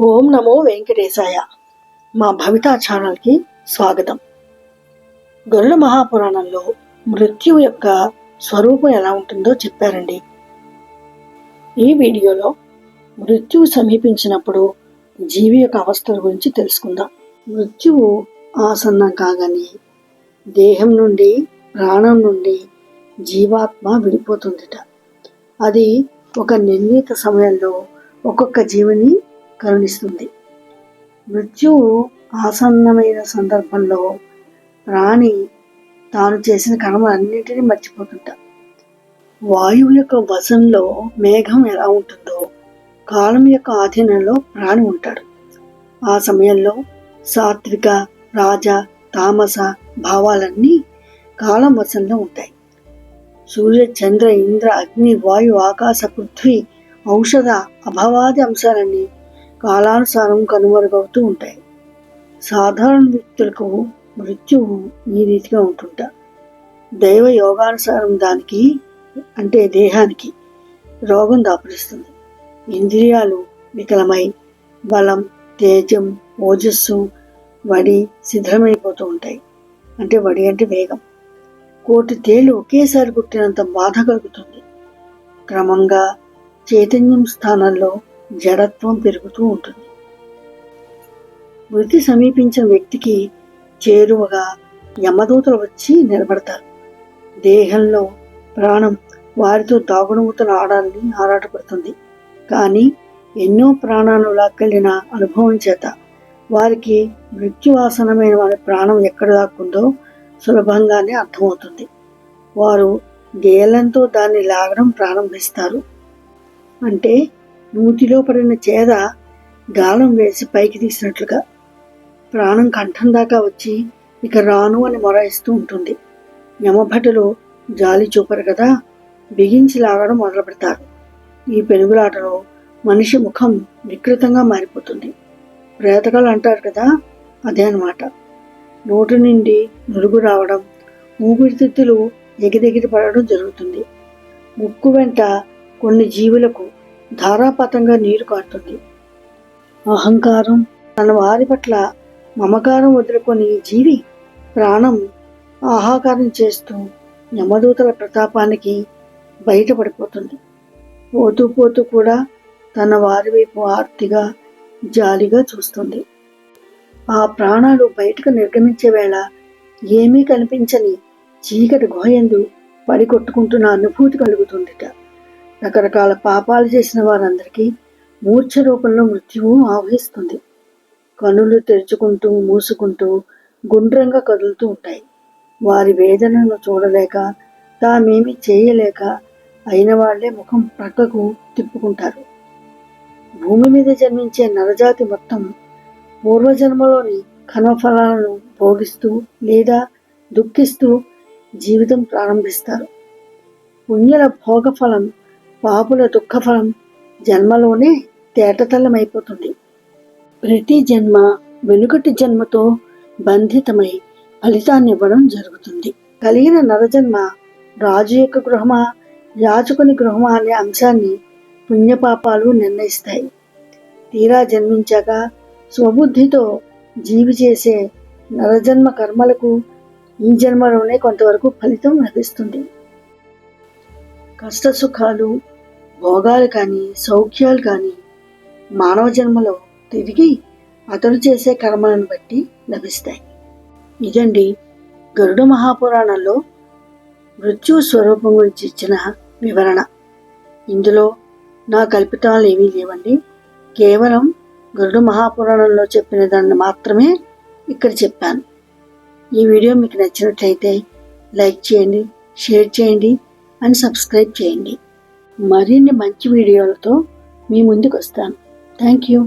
ఓం నమో వెంకటేశాయ. మా భవిత ఛానల్కి స్వాగతం. గరుడ మహాపురాణంలో మృత్యువు యొక్క స్వరూపం ఎలా ఉంటుందో చెప్పారండి. ఈ వీడియోలో మృత్యువు సమీపించినప్పుడు జీవి యొక్క అవస్థల గురించి తెలుసుకుందాం. మృత్యువు ఆసన్నం కాగానే దేహం నుండి ప్రాణం నుండి జీవాత్మ విడిపోతుందిట. అది ఒక నిర్ణీత సమయంలో ఒక్కొక్క జీవిని కరుణిస్తుంది. మృత్యువు ఆసన్నమైన సందర్భంలో ప్రాణి తాను చేసిన కర్మలన్నింటినీ మర్చిపోతుంట. వాయువు యొక్క వశంలో మేఘం ఎలా ఉంటుందో కాలం యొక్క ఆధీనంలో ప్రాణి ఉంటాడు. ఆ సమయంలో సాత్విక రాజ తామస భావాలన్నీ కాలం వశంలో ఉంటాయి. సూర్య చంద్ర ఇంద్ర అగ్ని వాయు ఆకాశ పృథ్వీ ఔషధ అభవాది అంశాలన్నీ కాలానుసారం కనుమరుగవుతూ ఉంటాయి. సాధారణ వ్యక్తులకు మృత్యువు ఈ రీతిగా ఉంటుంట. దైవ యోగానుసారం దానికి అంటే దేహానికి రోగం దాపరిస్తుంది. ఇంద్రియాలు వికలమై బలం తేజం ఓజస్సు వడి శిథిలమైపోతూ ఉంటాయి. అంటే వడి అంటే వేగం. కోటి తేళ్ళు ఒకేసారి కుట్టినంత బాధ కలుగుతుంది. క్రమంగా చైతన్యం స్థానంలో జడత్వం పెరుగుతూ ఉంటుంది. మృతి సమీపించిన వ్యక్తికి చేరువగా యమదూతలు వచ్చి నిలబడతారు. దేహంలో ప్రాణం వారితో దాగుడుమూతలు ఆడాలని ఆరాటపడుతుంది. కానీ ఎన్నో ప్రాణాలు లాక్కెళ్ళిన అనుభవం చేత వారికి మృత్యువాసనమైన వారి ప్రాణం ఎక్కడ దాక్కుందో సులభంగానే అర్థమవుతుంది. వారు గేలంతో దాన్ని లాగడం ప్రారంభిస్తారు. అంటే నూతిలో పడిన చేద గాలం వేసి పైకి తీసినట్లుగా ప్రాణం కంఠం దాకా వచ్చి ఇక రాను అని మొరాయిస్తూ ఉంటుంది. యమభటులు జాలి చూపరు కదా బిగించి లాగడం మొదలు పెడతారు. ఈ పెనుగులాటలో మనిషి ముఖం వికృతంగా మారిపోతుంది. ప్రేతకాలు అంటారు కదా అదే అన్నమాట. నోటి నుండి నురుగు రావడం ఊపిరితిత్తులు ఎగిదెగిరి పడడం జరుగుతుంది. ముక్కు వెంట కొన్ని జీవులకు ధారాపాతంగా నీరు కారుతుంది. అహంకారం తన వారి పట్ల మమకారం వదులుకొని ఈ జీవి ప్రాణం ఆహాకారం చేస్తూ యమదూతల ప్రతాపానికి బయటపడిపోతుంది. పోతూ పోతూ కూడా తన వారి వైపు ఆర్తిగా జాలిగా చూస్తుంది. ఆ ప్రాణాలు బయటకు నిర్గమించే వేళ ఏమీ కనిపించని చీకటి గుహయందు పడి కొట్టుకుంటున్న అనుభూతి కలుగుతుందిట. రకరకాల పాపాలు చేసిన వారందరికీ మూర్ఛ రూపంలో మృత్యువు ఆవహిస్తుంది. కనులు తెరుచుకుంటూ మూసుకుంటూ గుండ్రంగా కదులుతూ ఉంటాయి. వారి వేదనను చూడలేక తామేమి చేయలేక అయిన వాళ్ళే ముఖం ప్రక్కకు తిప్పుకుంటారు. భూమి మీద జన్మించే నరజాతి మొత్తం పూర్వజన్మలోని కర్మఫలాలను భోగిస్తూ లేదా దుఃఖిస్తూ జీవితం ప్రారంభిస్తారు. పుణ్యల భోగఫలం పాపుల దుఃఖఫలం జన్మలోనే తేటతల్లమైపోతుంది. ప్రతి జన్మ వెనుకటి జన్మతో బంధితమై ఫలితాన్ని ఇవ్వడం జరుగుతుంది. కలిగిన నరజన్మ రాజు యొక్క గృహమా యాచకుని గృహమా అనే అంశాన్ని పుణ్యపాపాలు నిర్ణయిస్తాయి. తీరా జన్మించాక స్వబుద్ధితో జీవి చేసే నరజన్మ కర్మలకు ఈ జన్మలోనే కొంతవరకు ఫలితం లభిస్తుంది. కష్ట సుఖాలు భోగాలు కానీ సౌఖ్యాలు కానీ మానవ జన్మలో తిరిగి అతడు చేసే కర్మలను బట్టి లభిస్తాయి. ఇదండి గరుడ మహాపురాణంలో మృత్యు స్వరూపం గురించి ఇచ్చిన వివరణ. ఇందులో నా కల్పితాలు ఏమీ లేవండి. కేవలం గరుడ మహాపురాణంలో చెప్పిన దాన్ని మాత్రమే ఇక్కడ చెప్పాను. ఈ వీడియో మీకు నచ్చినట్లయితే లైక్ చేయండి షేర్ చేయండి అండ్ సబ్స్క్రైబ్ చేయండి. మరిన్ని మంచి వీడియోలతో మీ ముందుకు వస్తాను. Thank you.